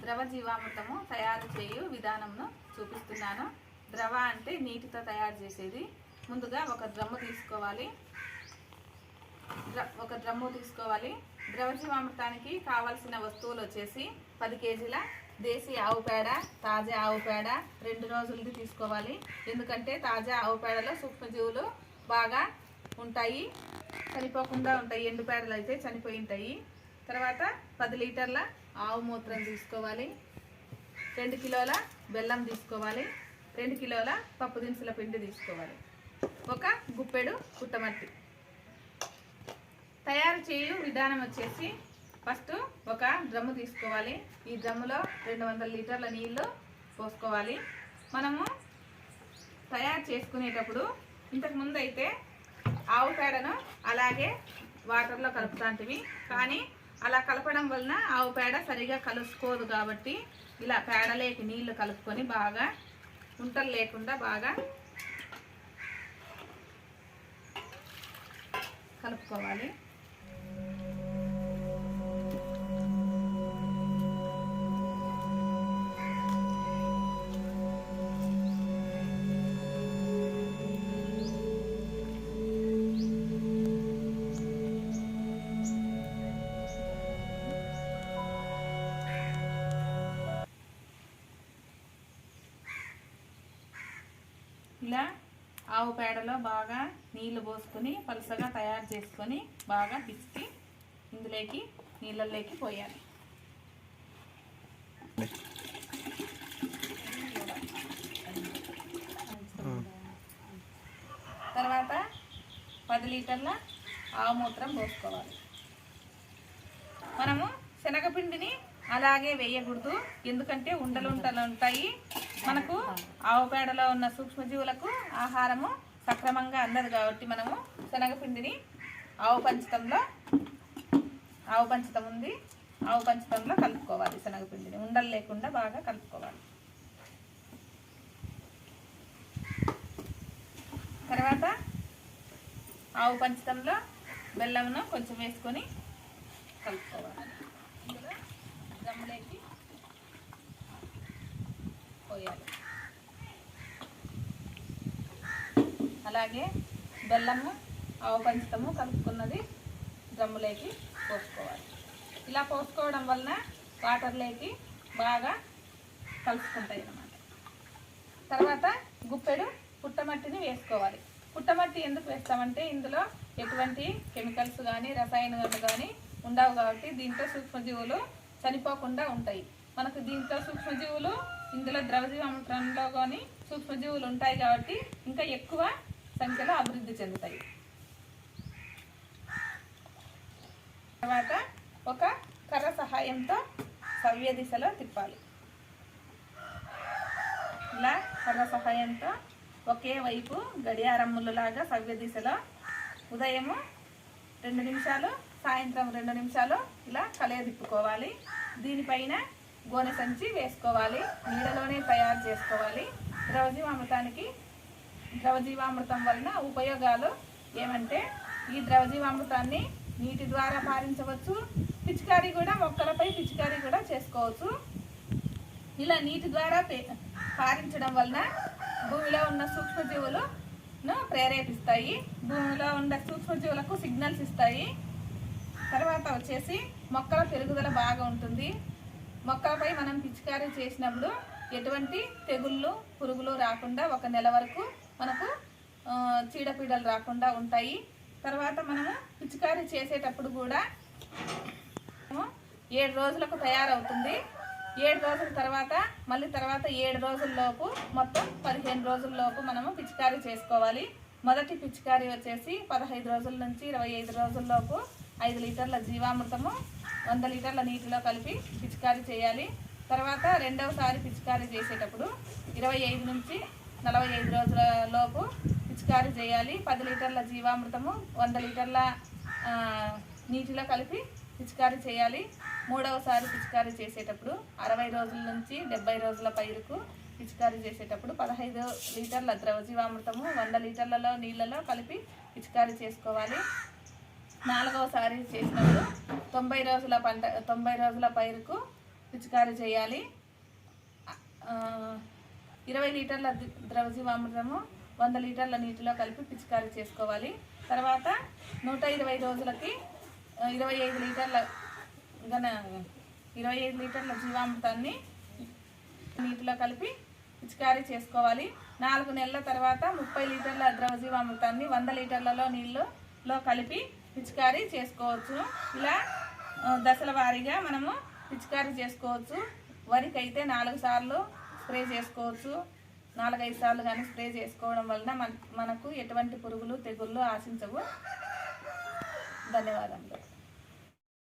ద్రవ జీవామృతము తయారు చేయు విధానంను చూపిస్తున్నాను. ద్రవ అంటే నీటితో తయారు చేసేది. ముందుగా ఒక డ్రమ్ము తీసుకోవాలి. ద్ర- ఒక డ్రమ్ము తీసుకోవాలి. ద్రవ జీవామృతానికి కావలసిన వస్తువులు వచ్చేసి పది కేజీల దేశీ ఆవు పేడ తాజా ఆవు పేడ రెండు రోజులది తీసుకోవాలి. ఎందుకంటే తాజా ఆవు పేడలో సూక్ష్మజీవులు బాగా ఉంటాయి. చనిపోకుండా ఉంటాయి. ఎండు పేడలు అయితే చనిపోయి ఉంటాయి. తర్వాత పది లీటర్ల ఆవు మూత్రం తీసుకోవాలి. రెండు కిలోల బెల్లం తీసుకోవాలి. రెండు కిలోల పప్పు దినుసుల పిండి తీసుకోవాలి. ఒక గుప్పెడు పుట్టమట్టి. తయారు చేయు విధానం వచ్చేసి ఫస్ట్ ఒక డ్రమ్ము తీసుకోవాలి. ఈ డ్రమ్ములో రెండు వందల లీటర్ల నీళ్ళు పోసుకోవాలి. మనము తయారు చేసుకునేటప్పుడు ఇంతకుముందు అయితే ఆవు పేడను అలాగే వాటర్లో కలుపుతాంటివి. కానీ అలా కలపడం వలన ఆవు పేడ సరిగా కలుసుకోదు కాబట్టి ఇలా పేడలేకి నీళ్ళు కలుపుకొని బాగా ఉంటలు లేకుండా బాగా కలుపుకోవాలి. ఇలా ఆవు పేడలో బాగా నీళ్ళు పోసుకొని పలుసగా తయారు చేసుకొని బాగా పిసికి ఇందులోకి నీళ్ళల్లోకి పోయాలి. తర్వాత పది లీటర్ల ఆవు మూత్రం పోసుకోవాలి. మనము శనగపిండిని అలాగే వేయకూడదు ఎందుకంటే ఉండలు ఉండలు ఉంటాయి. మనకు ఆవు పేడలో ఉన్న సూక్ష్మజీవులకు ఆహారము సక్రమంగా అందదు కాబట్టి మనము శనగపిండిని ఆవు పంచతంలో ఆవు పంచతం ఉంది ఆవు పంచతంలో కలుపుకోవాలి శనగపిండిని. ఉండలు లేకుండా బాగా కలుపుకోవాలి. తర్వాత ఆవు పంచతంలో బెల్లంను కొంచెం వేసుకొని కలుపుకోవాలి. ఇందులో గమ్ములేకి పోయాలి. అలాగే బెల్లము ఆవు పంచతము కలుపుకున్నది డ్రమ్ములోకి పోసుకోవాలి. ఇలా పోసుకోవడం వలన వాటర్లోకి బాగా కలుసుకుంటాయి అన్నమాట. తర్వాత గుప్పెడు పుట్టమట్టిని వేసుకోవాలి. పుట్టమట్టి ఎందుకు వేస్తామంటే ఇందులో ఎటువంటి కెమికల్స్ కానీ రసాయనాలు కానీ ఉండవు కాబట్టి దీంట్లో సూక్ష్మజీవులు చనిపోకుండా ఉంటాయి. మనకు దీంట్లో సూక్ష్మజీవులు ఇందులో ద్రవజీవామృతంలో కానీ సూక్ష్మజీవులు ఉంటాయి కాబట్టి ఇంకా ఎక్కువ సంఖ్యలో అభివృద్ధి చెందుతాయి. తర్వాత ఒక కర్ర సహాయంతో సవ్య దిశలో తిప్పాలి. ఇలా కర్ర సహాయంతో ఒకే వైపు గడియారం ముళ్ళలాగా సవ్య దిశలో ఉదయము రెండు నిమిషాలు సాయంత్రం రెండు నిమిషాలు ఇలా కలయ తిప్పుకోవాలి. దీనిపైన గోనె సంచి వేసుకోవాలి. నీడలోనే తయారు చేసుకోవాలి. ద్రవజీవామృతానికి ద్రవజీవామృతం వలన ఉపయోగాలు ఏమంటే ఈ ద్రవజీవామృతాన్ని నీటి ద్వారా పారించవచ్చు. పిచికారీ కూడా మొక్కలపై పిచికారీ కూడా చేసుకోవచ్చు. ఇలా నీటి ద్వారా పే- పారించడం వలన భూమిలో ఉన్న సూక్ష్మజీవులను ప్రేరేపిస్తాయి. భూమిలో ఉన్న సూక్ష్మజీవులకు సిగ్నల్స్ ఇస్తాయి. తర్వాత వచ్చేసి మొక్కల పెరుగుదల బాగా ఉంటుంది మొక్కలపై మనం పిచికారీ చేసినప్పుడు ఎటువంటి తెగుళ్ళు పురుగులు రాకుండా ఒక నెల వరకు మనకు చీడపీడలు రాకుండా ఉంటాయి. తర్వాత మనము పిచికారీ చేసేటప్పుడు కూడా ఏడు రోజులకు తయారవుతుంది. ఏడు రోజుల తర్వాత మళ్ళీ తర్వాత ఏడు రోజుల్లోపు మొత్తం పదిహేను రోజుల్లోపు మనము పిచికారీ చేసుకోవాలి. మొదటి పిచికారీ వచ్చేసి పదహైదు రోజుల నుంచి ఇరవై ఐదు రోజుల్లోపు ఐదు లీటర్ల జీవామృతము వంద లీటర్ల నీటిలో కలిపి పిచికారీ చేయాలి. తర్వాత రెండవసారి పిచికారీ చేసేటప్పుడు ఇరవై ఐదు నుంచి నలభై ఐదు రోజుల లోపు పిచికారీ చేయాలి. పది లీటర్ల జీవామృతము వంద లీటర్ల నీటిలో కలిపి పిచికారీ చేయాలి. మూడవసారి పిచికారీ చేసేటప్పుడు అరవై రోజుల నుంచి డెబ్బై రోజుల పైరుకు పిచికారీ చేసేటప్పుడు పదహైదు లీటర్ల ద్రవజీవామృతము వంద లీటర్లలో నీళ్ళలో కలిపి పిచికారీ చేసుకోవాలి. నాలుగవసారి చేసినప్పుడు తొంభై రోజుల పంట తొంభై రోజుల పైరుకు పిచికారీ చేయాలి. ఇరవై లీటర్ల ద్రవజీవామృతము వంద లీటర్ల నీటిలో కలిపి పిచికారీ చేసుకోవాలి. తర్వాత నూట ఇరవై రోజులకి ఇరవై ఐదు లీటర్ల గన ఇరవై ఐదు లీటర్ల జీవామృతాన్ని నీటిలో కలిపి పిచికారీ చేసుకోవాలి. నాలుగు నెలల తర్వాత ముప్పై లీటర్ల ద్రవజీవామృతాన్ని వంద లీటర్లలో నీళ్ళలో కలిపి పిచికారీ చేసుకోవచ్చు. ఇలా దశల వారీగా మనము పిచికారీ చేసుకోవచ్చు. వరికి అయితే నాలుగు సార్లు స్ప్రే చేసుకోవచ్చు. నాలుగైదు సార్లు కానీ స్ప్రే చేసుకోవడం వలన మన మనకు ఎటువంటి పురుగులు తెగుళ్ళు ఆశించవు. ధన్యవాదములు.